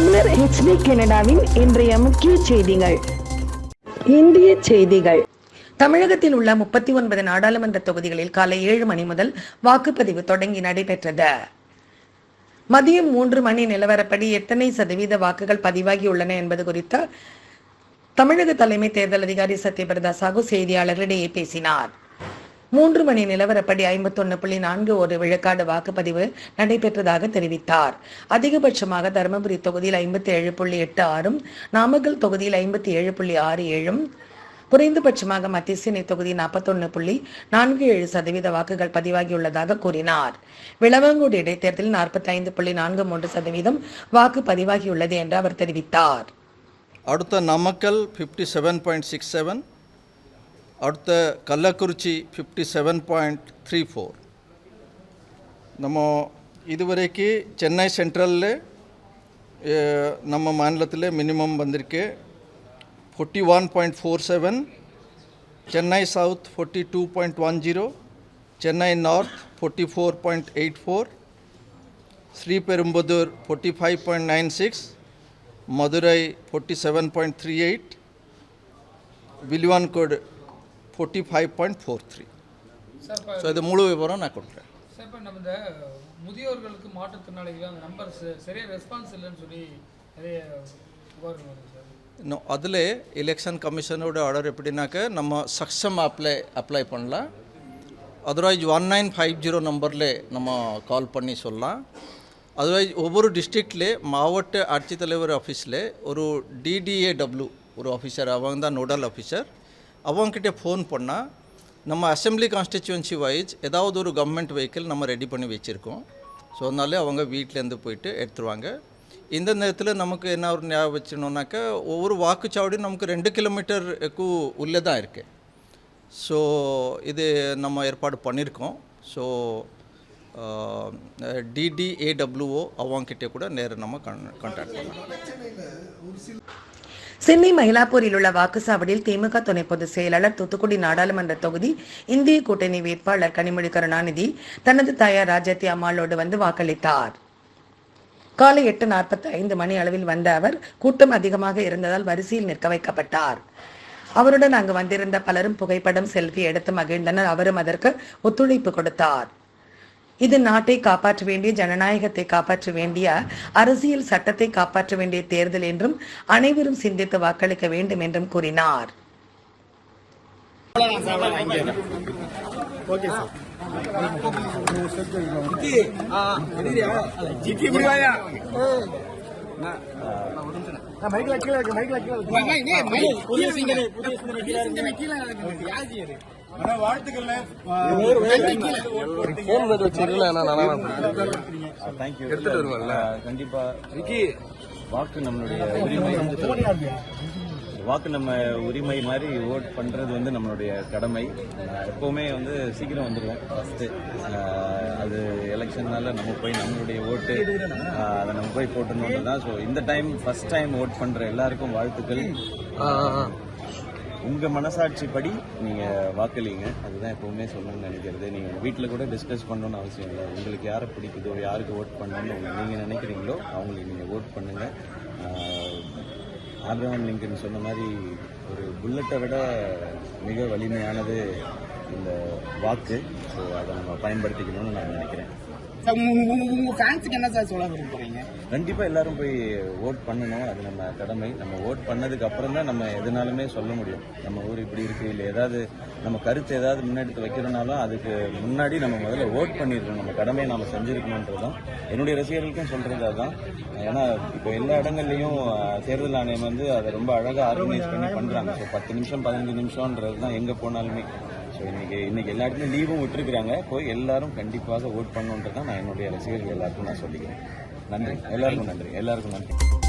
தமிழர் ஹெச்டி கனடாவின் இன்றைய முக்கிய செய்திகள். இந்திய செய்திகள். தமிழகத்தில் உள்ள முப்பத்தி ஒன்பது நாடாளுமன்ற தொகுதிகளில் காலை ஏழு மணி முதல் வாக்குப்பதிவு தொடங்கி நடைபெற்றது. மதியம் மூன்று மணி நிலவரப்படி எத்தனை சதவீத வாக்குகள் பதிவாகியுள்ளன என்பது குறித்து தமிழக தலைமை தேர்தல் அதிகாரி சத்யபிரதா சாகு செய்தியாளர்களிடையே பேசினார். மூன்று மணி நிலவரப்படி ஐம்பத்தொன்னு புள்ளி நான்கு ஒரு விழுக்காடு வாக்குப்பதிவு நடைபெற்றதாக தெரிவித்தார். அதிகபட்சமாக தருமபுரி தொகுதியில் ஐம்பத்தி ஏழு புள்ளி எட்டு ஆறும் நாமக்கல் தொகுதியில் ஐம்பத்தி ஏழு புள்ளி ஆறு ஏழும் குறைந்தபட்சமாக மத்திய சென்னை தொகுதி நாற்பத்தொன்னு புள்ளி நான்கு ஏழு சதவீத வாக்குகள் பதிவாகியுள்ளதாக கூறினார். விளவங்கோடு இடைத்தேர்தலில் நாற்பத்தி ஐந்து புள்ளி நான்கு மூன்று சதவீதம் வாக்கு பதிவாகியுள்ளது என்று அவர் தெரிவித்தார். அடுத்த Namakkal fifty seven point six seven அடுத்த Kallakurichi fifty seven point three four நம்ம இதுவரைக்கு சென்னை சென்ட்ரலில் நம்ம மாநிலத்தில் மினிமம் வந்திருக்கு. Forty one point four seven Chennai south forty two point one zero Chennai north forty four point eight four Sriperumbudur forty five point nine six Madurai forty seven point three eight Vilavancode forty five point four three so இது முழு விவரம் நான் கொடுக்குறேன். Sir இப்போ நம்ம இந்த முதியோர்களுக்கு மாற்றுத்திறனாளிகள் அந்த நம்பர் சரியாக ரெஸ்பான்ஸ் இல்லைன்னு சொல்லி நிறைய புகார்கள் வருது சார் இன்னும் அதில் எலெக்ஷன் கமிஷனோட ஆர்டர் எப்படின்னாக்க நம்ம சக்ஷம் அப்ளை அப்ளை பண்ணலாம். Otherwise one nine five zero நம்பரில் நம்ம கால் பண்ணி சொல்லலாம். அதர்வைஸ் ஒவ்வொரு டிஸ்ட்ரிக்ட்லே மாவட்ட ஆட்சித்தலைவர் ஆஃபீஸில் ஒரு டிடிஏடபிள்யூ ஒரு ஆஃபீஸர் அவங்க தான் நோடல் ஆஃபீஸர் அவங்கக்கிட்ட ஃபோன் பண்ணால் நம்ம அசெம்பிளி கான்ஸ்டிச்சுவன்சி வைஸ் ஏதாவது ஒரு கவர்மெண்ட் வெஹிக்கிள் நம்ம ரெடி பண்ணி வச்சுருக்கோம். ஸோ அதனால அவங்க வீட்டிலேருந்து போயிட்டு எடுத்துருவாங்க. இந்த நேரத்தில் நமக்கு என்ன ஒரு ஞாபகம் வச்சுக்கணுன்னாக்கா ஒவ்வொரு வாக்குச்சாவடியும் நமக்கு ரெண்டு கிலோமீட்டருக்கு உள்ளே தான் இருக்குது ஸோ இது நம்ம ஏற்பாடு பண்ணியிருக்கோம் ஸோ டிடிஏடபிள்யூஓ அவங்கக்கிட்டே கூட நேரம் நம்ம கான்டாக்ட் பண்ணலாம். சென்னை மயிலாப்பூரில் உள்ள வாக்குச்சாவடியில் திமுக துணை பொதுச் செயலாளர் தூத்துக்குடி நாடாளுமன்ற தொகுதி இந்திய கூட்டணி வேட்பாளர் கனிமொழி கருணாநிதி தனது தாயார் ராஜாத்தி அம்மாளோடு வந்து வாக்களித்தார். காலை எட்டு நாற்பத்தி ஐந்து மணி அளவில் வந்த அவர் கூட்டம் அதிகமாக இருந்ததால் வரிசையில் நிற்க வைக்கப்பட்டார். அவருடன் அங்கு வந்திருந்த பலரும் புகைப்படம் செல்ஃபி எடுத்து மகிழ்ந்தனர். அவரும் அதற்கு ஒத்துழைப்பு கொடுத்தார். இது நாட்டை காப்பாற்ற வேண்டிய ஜனநாயகத்தை காப்பாற்ற வேண்டிய அரசியல் சட்டத்தை காப்பாற்ற வேண்டிய தேர்தல் என்றும் அனைவரும் சிந்தித்து வாக்களிக்க வேண்டும் என்றும் கூறினார் தேங்க்யூ கண்டிப்பா. வாக்கு. நம்மளுடைய உரிமை. வாக்கு நம்ம உரிமை மாதிரி ஓட் பண்றது வந்து நம்மளுடைய கடமை. எப்பவுமே வந்து சீக்கிரம் வந்துடுவோம் ஃபர்ஸ்ட் அது எலெக்ஷன்னால நம்ம போய் நம்மளுடைய ஓட்டு அதை நம்ம போய் போட்டணுன்றது தான். ஸோ இந்த டைம் ஃபர்ஸ்ட் டைம் ஓட் பண்ற எல்லாருக்கும் வாழ்த்துக்கள். உங்க மனசாட்சி படி நீங்க வாக்களிங்க. அதுதான் எப்பவுமே சொல்லணும்னு நினைக்கிறது. நீங்க வீட்டில் கூட டிஸ்கஸ் பண்ணணும்னு அவசியம் இல்லை. உங்களுக்கு யாரை பிடிக்குதோ யாருக்கு ஓட் பண்ணணும்னு நீங்கள் நீங்க நினைக்கிறீங்களோ அவங்களுக்கு நீங்க ஓட் பண்ணுங்க. ஆப்ரஹாம் லிங்கன் சொன்ன மாதிரி ஒரு புல்லட்டை விட மிக வலிமையானது இந்த வாக்கு. ஸோ அதை நம்ம பயன்படுத்திக்கணும்னு நான் நினைக்கிறேன். உங்க- ஃபேன்ஸுக்கு என்ன சார் சொல்ல விரும்புறீங்க? கண்டிப்பா எல்லாரும் போய் ஓட் பண்ணணும். அது நம்ம கடமை. நம்ம ஓட் பண்ணதுக்கு அப்புறம் தான் நம்ம எதுனாலுமே சொல்ல முடியும். நம்ம ஊர் இப்படி இருக்கு இல்லை ஏதாவது நம்ம கருத்து ஏதாவது முன்னெடுத்து வைக்கிறனாலும் அதுக்கு முன்னாடி நம்ம முதல்ல ஓட் பண்ணிருக்கணும் நம்ம கடமையை நாம செஞ்சிருக்கணுன்றதும் என்னுடைய ரசிகர்களுக்கும் சொல்றது அதுதான் ஏன்னா இப்போ எல்லா இடங்கள்லயும் தேர்தல் ஆணையம் வந்து அதை ரொம்ப அழகா ஆர்கனைஸ் பண்ணி பண்றாங்க. ஸோ பத்து நிமிஷம் பதினஞ்சு நிமிஷம்ன்றது தான் எங்க போனாலுமே. ஸோ இன்னைக்கு இன்னைக்கு எல்லா இடத்துலையும் லீவும் விட்டுருக்காங்க போய் எல்லாரும் கண்டிப்பாக ஓட் பண்ணுன்றதான் நான் என்னுடைய ரசிகர்கள் எல்லாருக்கும் நான் சொல்லிக்கிறேன். நன்றி. எல்லாருக்கும் நன்றி. எல்லாருக்கும் நன்றி.